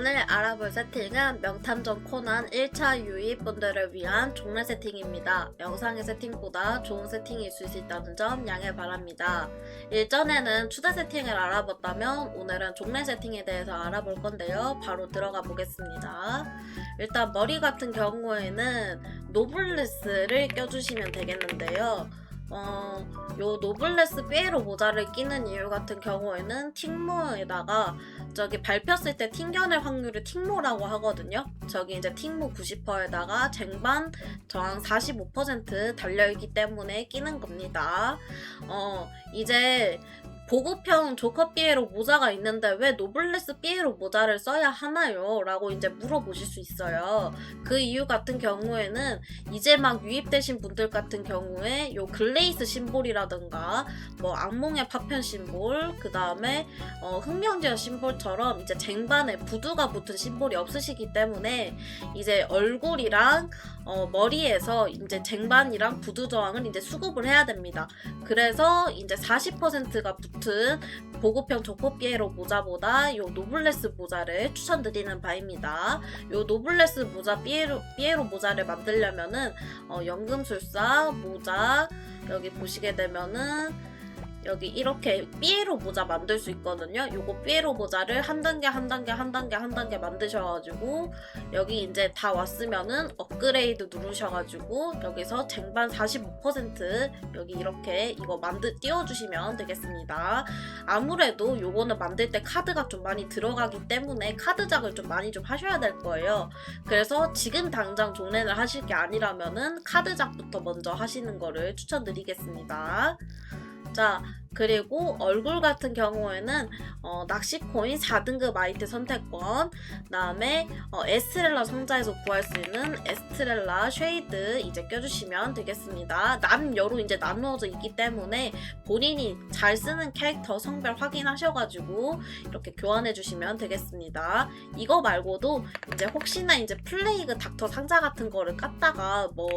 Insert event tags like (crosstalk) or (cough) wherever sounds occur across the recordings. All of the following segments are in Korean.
오늘 알아볼 세팅은 명탐정 코난 1차 유입분들을 위한 종래 세팅입니다. 영상의 세팅보다 좋은 세팅일 수 있다는 점 양해 바랍니다. 일전에는 추대 세팅을 알아봤다면 오늘은 종래 세팅에 대해서 알아볼 건데요. 바로 들어가 보겠습니다. 일단 머리 같은 경우에는 노블레스를 껴주시면 되겠는데요. 어, 요 노블레스 삐에로 모자를 끼는 이유 같은 경우에는 팅모에다가 저기 밟혔을 때 튕겨낼 확률을 팅모라고 하거든요. 저기 이제 팅모 90%에다가 쟁반 저항 45% 달려있기 때문에 끼는 겁니다. 어, 이제 보급형 조커 삐에로 모자가 있는데 왜 노블레스 삐에로 모자를 써야 하나요? 라고 이제 물어보실 수 있어요. 그 이유 같은 경우에는 이제 막 유입되신 분들 같은 경우에 요 글레이스 심볼이라든가 뭐 악몽의 파편 심볼 그 다음에 어, 흑명지어 심볼처럼 이제 쟁반에 부두가 붙은 심볼이 없으시기 때문에 이제 얼굴이랑 어, 머리에서 이제 쟁반이랑 부두 저항을 이제 수급을 해야 됩니다. 그래서 이제 40%가 붙은 보급형 조코피에로 모자보다 요 노블레스 모자를 추천드리는 바입니다. 요 노블레스 모자 삐에로, 삐에로 모자를 만들려면은 어, 연금술사 모자 여기 보시게 되면은 여기 이렇게 삐에로 모자 만들 수 있거든요. 요거 삐에로 모자를 한 단계 한 단계 한 단계 한 단계 만드셔가지고 여기 이제 다 왔으면은 업그레이드 누르셔가지고 여기서 쟁반 45% 여기 이렇게 이거 만들 띄워주시면 되겠습니다. 아무래도 요거는 만들 때 카드가 좀 많이 들어가기 때문에 카드작을 좀 많이 좀 하셔야 될 거예요. 그래서 지금 당장 종례를 하실 게 아니라면은 카드작부터 먼저 하시는 거를 추천드리겠습니다. 자, 그리고 얼굴 같은 경우에는 어, 낚시코인 4등급 아이템 선택권, 그다음에 어, 에스트렐라 상자에서 구할 수 있는 에스트렐라 쉐이드 이제 껴주시면 되겠습니다. 남여로 이제 나누어져 있기 때문에 본인이 잘 쓰는 캐릭터 성별 확인하셔가지고 이렇게 교환해 주시면 되겠습니다. 이거 말고도 이제 혹시나 이제 플레이그 닥터 상자 같은 거를 깠다가 뭐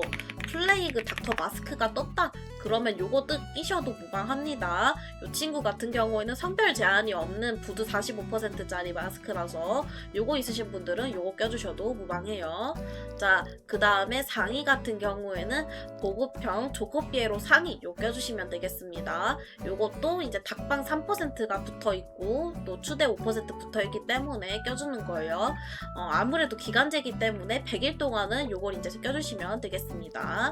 플레이그 닥터 마스크가 떴다 그러면 요거 뜯 끼셔도 무방합니다. 이 친구 같은 경우에는 성별 제한이 없는 부드 45%짜리 마스크라서 요거 있으신 분들은 요거 껴주셔도 무방해요. 자, 그 다음에 상의 같은 경우에는 보급형 조코피에로 상의 요 껴주시면 되겠습니다. 요것도 이제 닭방 3%가 붙어 있고 또 추대 5% 붙어 있기 때문에 껴주는 거예요. 어, 아무래도 기간제기 때문에 100일 동안은 요걸 이제 껴주시면 되겠습니다.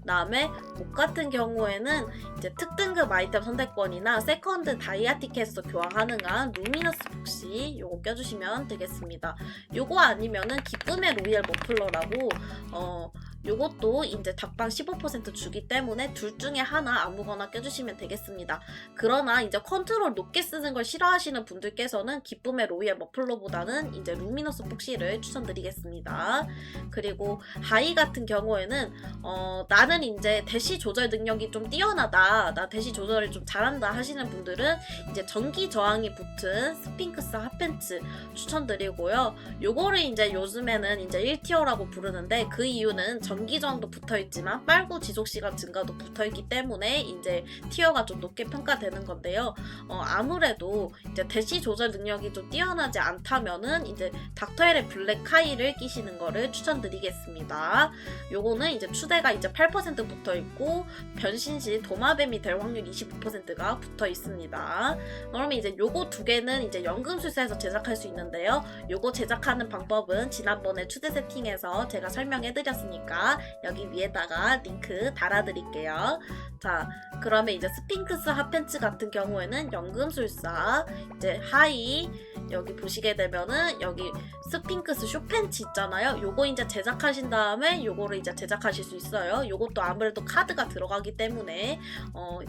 그다음에 목 같은 경우에는 이제 특등급 아이템 선택권이나 세컨드 다이아 티켓에서 교환 가능한 루미너스 복시 요거 껴주시면 되겠습니다. 요거 아니면은 기쁨의 로이얼 머플러라고 어 요것도 이제 닭방 15% 주기 때문에 둘 중에 하나 아무거나 껴주시면 되겠습니다. 그러나 이제 컨트롤 높게 쓰는 걸 싫어하시는 분들께서는 기쁨의 로이얼 머플러보다는 이제 루미너스 폭시를 추천드리겠습니다. 그리고 하이 같은 경우에는 어, 나는 이제 대시 조절 능력이 좀 뛰어나다, 나 대시 조절을 좀 잘한다 하시는 분들은 이제 전기 저항이 붙은 스핑크스 핫팬츠 추천드리고요. 요거를 이제 요즘에는 이제 1티어라고 부르는데 그 이유는 전기 저항도 붙어 있지만 빨고 지속 시간 증가도 붙어 있기 때문에 이제 티어가 좀 높게 평가되는 건데요. 어, 아무래도 이제 대시 조절 능력이 좀 뛰어나지 않다면은 이제 닥터엘의 블랙 카이를 끼시는 거를 추천드리겠습니다. 요거는 이제 추대 가 이제 8% 붙어 있고 변신 시 도마뱀이 될 확률 25%가 붙어 있습니다. 그러면 이제 요거 두 개는 이제 연금술사에서 제작할 수 있는데요. 요거 제작하는 방법은 지난번에 추대 세팅에서 제가 설명해 드렸으니까 여기 위에다가 링크 달아 드릴게요. 자, 그러면 이제 스핑크스 핫팬츠 같은 경우에는 연금술사, 이제 하이, 여기 보시게 되면은 여기 스핑크스 쇼팬츠 있잖아요. 요거 이제 제작하신 다음에 요거를 이제 제작하실 수 있어요. 요것도 아무래도 카드가 들어가기 때문에 어,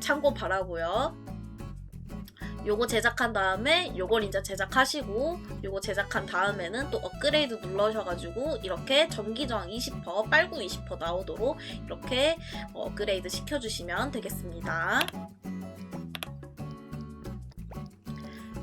참고 바라고요. 요거 제작한 다음에 요걸 이제 제작하시고 요거 제작한 다음에는 또 업그레이드 눌러셔가지고 이렇게 전기 저항 20% 빨고 20% 나오도록 이렇게 업그레이드 시켜주시면 되겠습니다.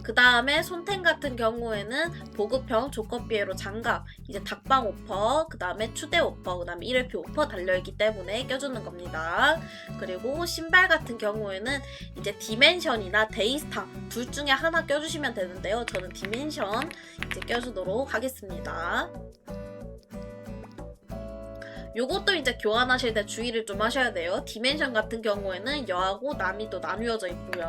그 다음에 손텐 같은 경우에는 보급형 조커피에로 장갑, 이제 닭방 오퍼, 그 다음에 추대 오퍼, 그 다음에 1회피 오퍼 달려있기 때문에 껴주는 겁니다. 그리고 신발 같은 경우에는 이제 디멘션이나 데이스타 둘 중에 하나 껴주시면 되는데요. 저는 디멘션 이제 껴주도록 하겠습니다. 요것도 이제 교환하실 때 주의를 좀 하셔야 돼요. 디멘션 같은 경우에는 여하고 남이 또 나뉘어져 있고요.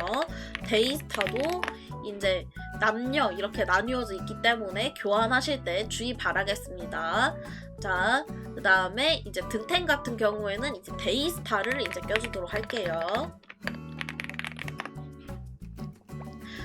데이스타도 이제 남녀 이렇게 나뉘어져 있기 때문에 교환하실 때 주의 바라겠습니다. 자, 그 다음에 이제 등텐 같은 경우에는 이제 데이스타를 이제 껴주도록 할게요.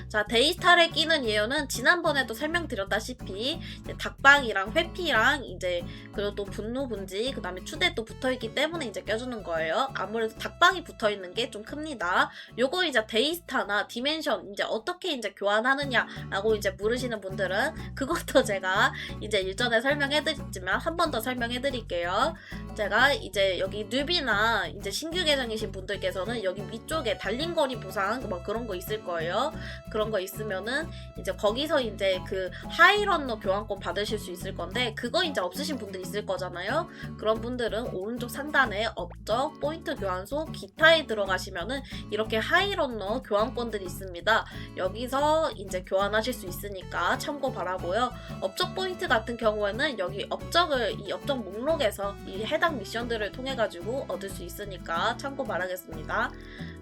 자, 데이스타를 끼는 이유는 지난번에도 설명드렸다시피 닭방이랑 회피랑 이제 그리고 또 분노 분지 그다음에 추대 또 붙어 있기 때문에 이제 껴주는 거예요. 아무래도 닭방이 붙어 있는 게 좀 큽니다. 요거 이제 데이스타나 디멘션 이제 어떻게 이제 교환하느냐라고 이제 물으시는 분들은 그것도 (laughs) 제가 이제 일전에 설명해드렸지만 한 번 더 설명해드릴게요. 제가 이제 여기 뉴비나 이제 신규 계정이신 분들께서는 여기 위쪽에 달린 거리 보상 뭐 그런 거 있을 거예요. 그런 거 있으면은 이제 거기서 이제 그 하이런너 교환권 받으실 수 있을 건데 그거 이제 없으신 분들 있을 거잖아요. 그런 분들은 오른쪽 상단에 업적, 포인트 교환소, 기타에 들어가시면은 이렇게 하이런너 교환권들이 있습니다. 여기서 이제 교환하실 수 있으니까 참고 바라고요. 업적 포인트 같은 경우에는 여기 업적을 이 업적 목록에서 이 해당 미션들을 통해 가지고 얻을 수 있으니까 참고 바라겠습니다.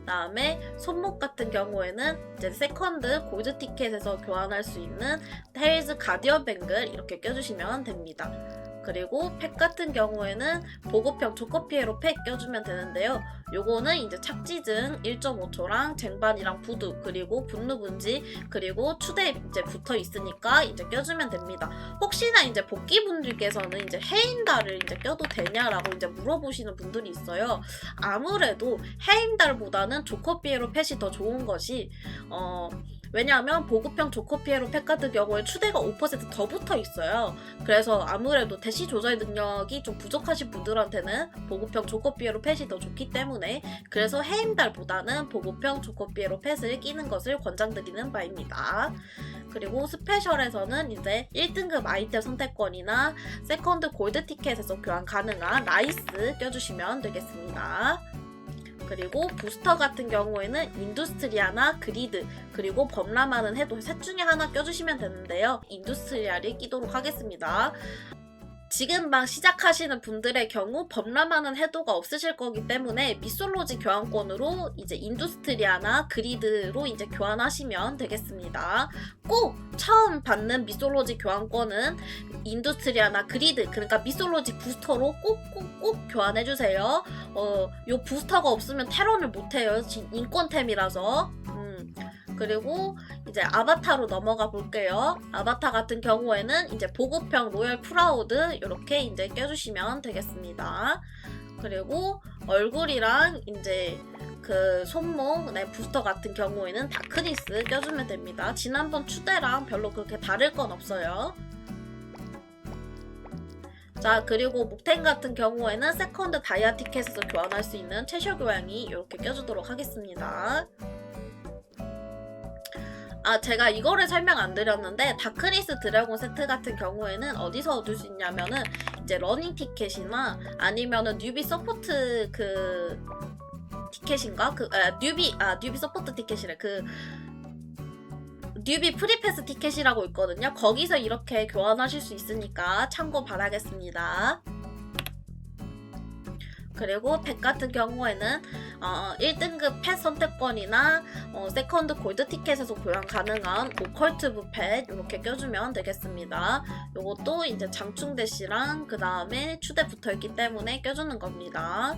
다음에 손목 같은 경우에는 이제 세컨드 골드 티켓에서 교환할 수 있는 테일즈 가디언 뱅글 이렇게 껴주시면 됩니다. 그리고 팩 같은 경우에는 보급형 조커피에로 팩 껴주면 되는데요. 요거는 이제 착지증 1.5초랑 쟁반이랑 부두 그리고 분노 분지 그리고 추대 이제 붙어 있으니까 이제 껴주면 됩니다. 혹시나 이제 복귀 분들께서는 이제 해인달을 이제 껴도 되냐라고 이제 물어보시는 분들이 있어요. 아무래도 해인달보다는 조커피에로 펫이 더 좋은 것이 어 왜냐하면 보급형 조커피에로 팩 같은 경우에 추대가 5%더 붙어 있어요. 그래서 아무래도 대시 조절 능력이 좀 부족하신 분들한테는 보급형 조커피에로 펫이 더 좋기 때문에 그래서 해임달보다는 보급형 조커피에로 펫을 끼는 것을 권장드리는 바입니다. 그리고 스페셜에서는 이제 1등급 아이템 선택권이나 세컨드 골드 티켓에서 교환 가능한 라이스 껴주시면 되겠습니다. 그리고 부스터 같은 경우에는 인두스트리아나 그리드 그리고 범람하는 해도 셋 중에 하나 껴주시면 되는데요. 인두스트리아를 끼도록 하겠습니다. 지금 막 시작하시는 분들의 경우 범람하는 해도가 없으실 거기 때문에 미솔로지 교환권으로 이제 인두스트리아나 그리드로 이제 교환하시면 되겠습니다. 꼭 처음 받는 미솔로지 교환권은 인두스트리아나 그리드 그러니까 미솔로지 부스터로 꼭꼭꼭 교환해 주세요. 어, 요 부스터가 없으면 테런을 못 해요. 인권템이라서. 음. 그리고 이제 아바타로 넘어가 볼게요. 아바타 같은 경우에는 이제 보급형 로열 프라우드 이렇게 이제 껴주시면 되겠습니다. 그리고 얼굴이랑 이제 그 손목, 네, 부스터 같은 경우에는 다크니스 껴주면 됩니다. 지난번 추대랑 별로 그렇게 다를 건 없어요. 자, 그리고 목텐 같은 경우에는 세컨드 다이아 티켓에서 교환할 수 있는 채셔 교양이 이렇게 껴주도록 하겠습니다. 아, 제가 이거를 설명 안 드렸는데, 다크니스 드래곤 세트 같은 경우에는 어디서 얻을 수 있냐면은, 이제 러닝 티켓이나 아니면은 뉴비 서포트 그, 티켓인가? 그, 아, 뉴비, 아, 뉴비 서포트 티켓이래. 그, 뉴비 프리패스 티켓이라고 있거든요. 거기서 이렇게 교환하실 수 있으니까 참고 바라겠습니다. 그리고 팩 같은 경우에는 어, 1등급 펫 선택권이나 어, 세컨드 골드 티켓에서 교환 가능한 오컬트 부펫 이렇게 껴주면 되겠습니다. 이것도 이제 장충 대시랑 그 다음에 추대 붙어있기 때문에 껴주는 겁니다.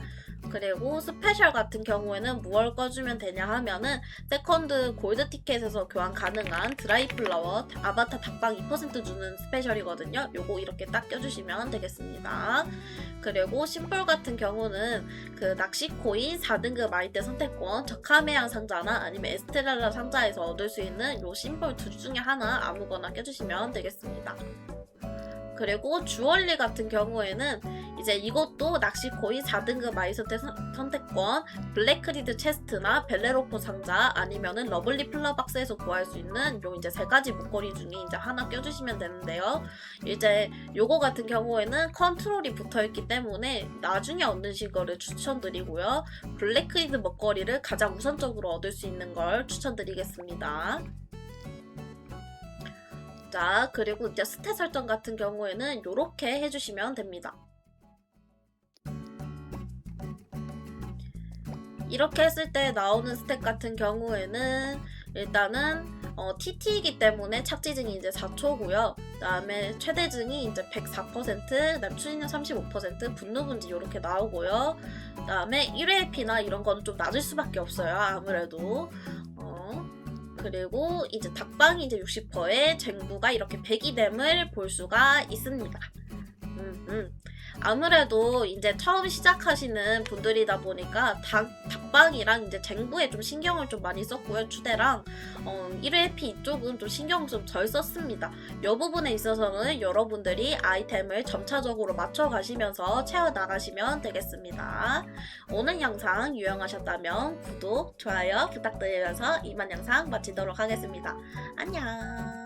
그리고 스페셜 같은 경우에는 무얼 꺼주면 되냐 하면은 세컨드 골드 티켓에서 교환 가능한 드라이 플라워 아바타 닭방 2% 주는 스페셜이거든요. 요거 이렇게 딱 껴주시면 되겠습니다. 그리고 심볼 같은 경우는 그 낚시 코인 4등급 아이템 선택권 저카메양 상자나 아니면 에스테랄라 상자에서 얻을 수 있는 요 심볼 둘 중에 하나 아무거나 껴주시면 되겠습니다. 그리고 주얼리 같은 경우에는 이제 이것도 낚시 코인 4등급 아이소테 선택권, 블랙크리드 체스트나 벨레로포 상자 아니면은 러블리 플러박스에서 구할 수 있는 요 이제 세 가지 목걸이 중에 이제 하나 껴주시면 되는데요. 이제 요거 같은 경우에는 컨트롤이 붙어 있기 때문에 나중에 얻으실 거를 추천드리고요. 블랙크리드 먹거리를 가장 우선적으로 얻을 수 있는 걸 추천드리겠습니다. 자, 그리고 이제 스탯 설정 같은 경우에는 이렇게 해주시면 됩니다. 이렇게 했을 때 나오는 스탯 같은 경우에는 일단은 어, TT이기 때문에 착지증이 이제 4초고요. 그다음에 최대증이 이제 104%, 그다음 추진력 35%, 분노분지 이렇게 나오고요. 그다음에 1회 P나 이런 거는 좀 낮을 수밖에 없어요. 아무래도. 어, 그리고 이제 닭방이 이제 60%에 쟁부가 이렇게 배기됨을 볼 수가 있습니다. 음, 음. 아무래도 이제 처음 시작하시는 분들이다 보니까 닭, 닭방이랑 이제 쟁부에 좀 신경을 좀 많이 썼고요. 추대랑 어, 1회 P 이쪽은 좀 신경 좀 덜 썼습니다. 이 부분에 있어서는 여러분들이 아이템을 점차적으로 맞춰 가시면서 채워 나가시면 되겠습니다. 오늘 영상 유용하셨다면 구독, 좋아요 부탁드리면서 이만 영상 마치도록 하겠습니다. 안녕.